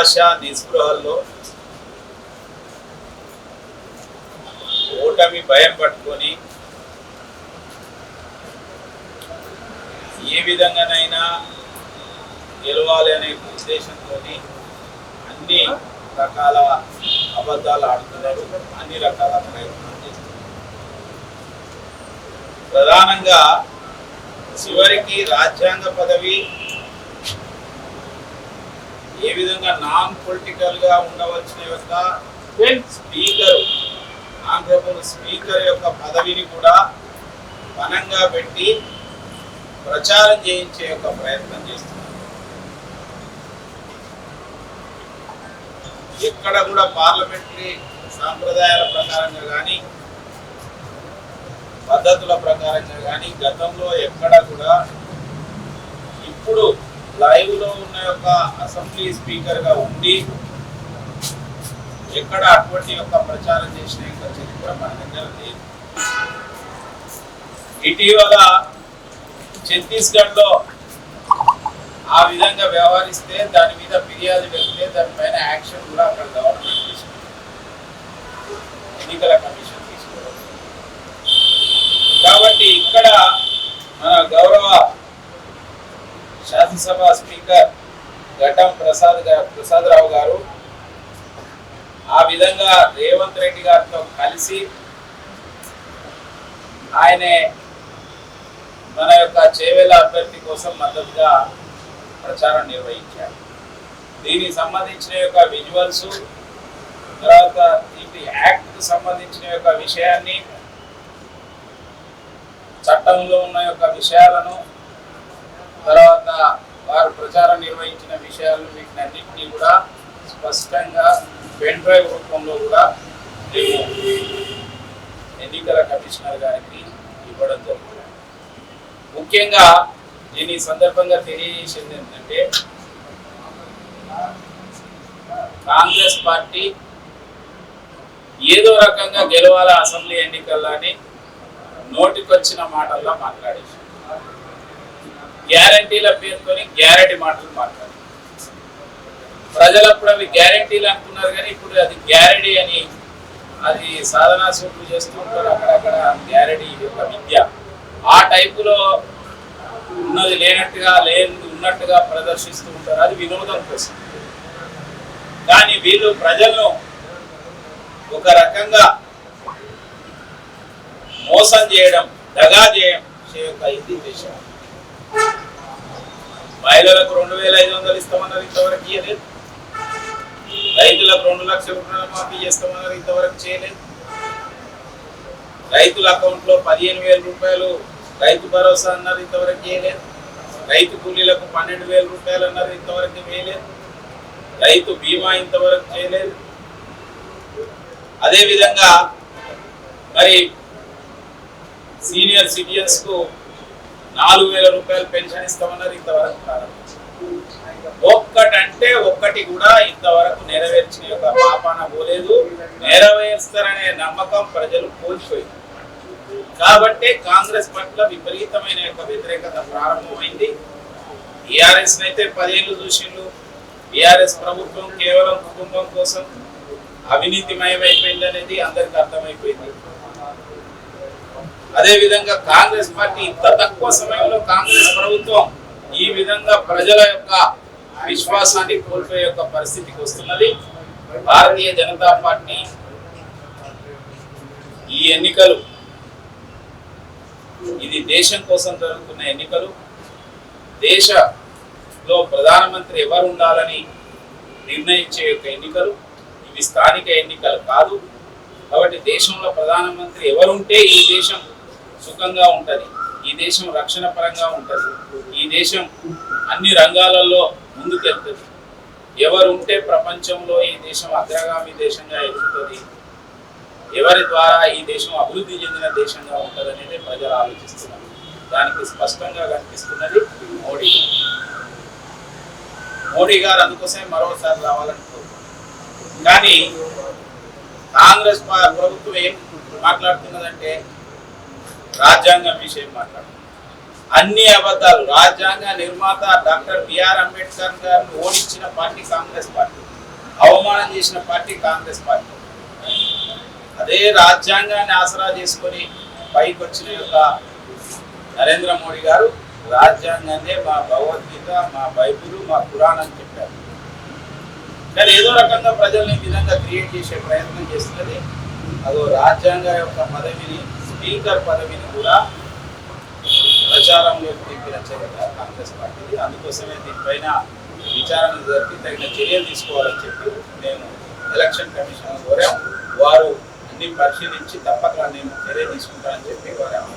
నిరాశ నిస్పృహల్లో ఓటమి భయం పట్టుకొని ఏ విధంగానైనా గెలవాలి అనే ఉద్దేశంతో అన్ని రకాల అబద్ధాలు ఆడుతున్నారు. అన్ని రకాల ప్రయత్నాలు చేస్తున్నారు. ప్రధానంగా చివరికి రాజ్యాంగ పదవి ఏ విధంగా నాన్ పొలిటికల్గా ఉండవలసిన యొక్క స్పీకర్ ఆంధ్రప్రదేశ్ స్పీకర్ యొక్క పదవిని కూడా పనంగా పెట్టి ప్రచారం చేయించే యొక్క ప్రయత్నం చేస్తున్నారు. ఎక్కడ కూడా పార్లమెంటరీ సాంప్రదాయాల ప్రకారంగా కానీ పద్ధతుల ప్రకారంగా కానీ గతంలో ఎక్కడ కూడా ఇప్పుడు లైవ్లో ఉన్న యొక్క అసెంబ్లీ స్పీకర్గా ఉండి ఎక్కడ అటువంటి యొక్క ప్రచారం చేసిన యొక్క చరిత్ర మన దగ్గర లేదు. ఇటీవల ఛత్తీస్గఢ్లో ఆ విధంగా వ్యవహరిస్తే దాని మీద ఫిర్యాదు వెళ్తే దానిపైన యాక్షన్ కూడా అక్కడ గవర్నమెంట్ తీసుకుంది ఎన్నికల కమిషన్ తీసుకోవడం కాబట్టి ఇక్కడ మన గౌరవ శాసనసభ స్పీకర్ ఘటం ప్రసాద్ ప్రసాదరావు గారు. ఆ విధంగా రేవంత్ రెడ్డి గారితో కలిసి ఆయనే మన యొక్క చేవేల అభ్యర్థి కోసం మద్దతుగా ప్రచారం నిర్వహించారు. దీనికి సంబంధించిన యొక్క విజువల్స్ తర్వాత ఈ యాక్ట్ సంబంధించిన యొక్క విషయాన్ని చట్టంలో ఉన్న యొక్క విషయాలను తర్వాత వారు ప్రచారం నిర్వహించిన విషయాలు వీటిని అన్నింటినీ కూడా స్పష్టంగా పెన్ డ్రైవ్ రూపంలో కూడా మేము ఎన్నికల కమిషనర్ గారికి ఇవ్వడం జరుగుతుంది ముఖ్యంగా నేను ఈ సందర్భంగా తెలియజేసింది ఏంటంటే కాంగ్రెస్ పార్టీ ఏదో రకంగా గెలవాల అసెంబ్లీ ఎన్నికల్లో అని నోటికొచ్చిన మాటల్లో మాట్లాడేసి గ్యారంటీల పేరుతోని గ్యారంటీ మాటలు మాట్లాడారు. ప్రజలు అప్పుడు అవి గ్యారంటీలు అనుకున్నారు కానీ ఇప్పుడు అది గ్యారంటీ అని అది సాధనా సూట్లు చేస్తూ ఉంటారు. అక్కడక్కడ గ్యారంటీ యొక్క విద్య. ఆ టైపులో ఉన్నది లేనట్టుగా లేని ఉన్నట్టుగా ప్రదర్శిస్తూ ఉంటారు. అది వినోదం కోసం. కానీ వీళ్ళు ప్రజలను ఒక రకంగా మోసం చేయడం దగా చేయడం యొక్క ఇది దేశం మహిళలకు రెండు వేల ఐదు వందలు ఇస్తామన్నారు ఇంతవరకు ఇవ్వలేదు రైతులకు రెండు లక్షల రుణాలు మాఫీ చేస్తామన్నారు ఇంతవరకు చేయలేదు. రైతుల అకౌంట్లో పదిహేను వేల రూపాయలు రైతు భరోసా అన్నారు ఇంతవరకు చేయలేదు రైతు కూలీలకు పన్నెండు వేల రూపాయలు అన్నారు ఇంతవరకు వేయలేదు రైతు బీమా ఇంతవరకు చేయలేదు. అదేవిధంగా మరి సీనియర్ సిటిజన్స్కు నాలుగు వేల రూపాయలు పెన్షన్ ఇస్తామన్నారు ఇంతవరకు ఒక్కటంటే ఒక్కటి కూడా ఇంతవరకు నెరవేర్చిన యొక్క పాపాన పోలేదు. నెరవేరుస్తారనే నమ్మకం ప్రజలు కోల్పోయింది. కాబట్టి కాంగ్రెస్ పట్ల విపరీతమైన యొక్క వ్యతిరేకత ప్రారంభమైంది. టిఆర్ఎస్ అయితే పదేళ్ళు చూసిండు టిఆర్ఎస్ ప్రభుత్వం కేవలం కుటుంబం కోసం అవినీతిమయమైపోయింది అనేది అందరికి అర్థమైపోయింది. అదే విధంగా కాంగ్రెస్ పార్టీ ఇంత తక్కువ సమయంలో కాంగ్రెస్ ప్రభుత్వం ఈ విధంగా ప్రజల యొక్క విశ్వాసాన్ని కోల్పోయే యొక్క పరిస్థితికి వస్తున్నది. భారతీయ జనతా పార్టీ ఈ ఎన్నికలు ఇది దేశం కోసం జరుగుతున్న ఎన్నికలు దేశలో ప్రధానమంత్రి ఎవరు ఉండాలని నిర్ణయించే యొక్క ఎన్నికలు ఇవి స్థానిక ఎన్నికలు కాదు. కాబట్టి దేశంలో ప్రధానమంత్రి ఎవరుంటే ఈ దేశం సుఖంగా ఉంటుంది. ఈ దేశం రక్షణ పరంగా ఉంటుంది. ఈ దేశం అన్ని రంగాలలో ముందుకెళ్తుంది. ఎవరు ఉంటే ప్రపంచంలో ఈ దేశం అగ్రగామి దేశంగా ఎదుగుతుంది. ఎవరి ద్వారా ఈ దేశం అభివృద్ధి చెందిన దేశంగా ఉంటుంది అనేది ప్రజలు ఆలోచిస్తున్నారు. దానికి స్పష్టంగా కనిపిస్తున్నది మోడీ. మోడీ గారు అందుకోసమే మరోసారి రావాలనుకుంటున్నారు కానీ కాంగ్రెస్ ప్రభుత్వం ఏం మాట్లాడుతున్నదంటే రాజ్యాంగం విషయం మాట్లాడు అన్ని అబద్ధాలు రాజ్యాంగ నిర్మాత డాక్టర్ బిఆర్ అంబేద్కర్ గారిని ఓడించిన పార్టీ కాంగ్రెస్ పార్టీ. అవమానం చేసిన పార్టీ కాంగ్రెస్ పార్టీ. అదే రాజ్యాంగాన్ని ఆసరా చేసుకొని పైకి వచ్చిన యొక్క నరేంద్ర మోడీ గారు రాజ్యాంగాన్నే మా భగవద్గీత మా బైబిల్ మా పురాణం చెప్పారు. కానీ ఏదో రకంగా ప్రజల్ని విధంగా క్రియేట్ చేసే ప్రయత్నం చేస్తున్నది అదో రాజ్యాంగ యొక్క పదవిని స్పీకర్ పదవిని కూడా ప్రచారంలోకి దింపిన చర్య కాంగ్రెస్ పార్టీది అందుకోసమే దీనిపైన విచారణ జరిపి తగిన చర్యలు తీసుకోవాలని చెప్పి మేము ఎలక్షన్ కమిషన్ కోరాం. వారు అన్ని పరిశీలించి తప్పక నేను చర్య తీసుకుంటానని చెప్పి వారు హామీ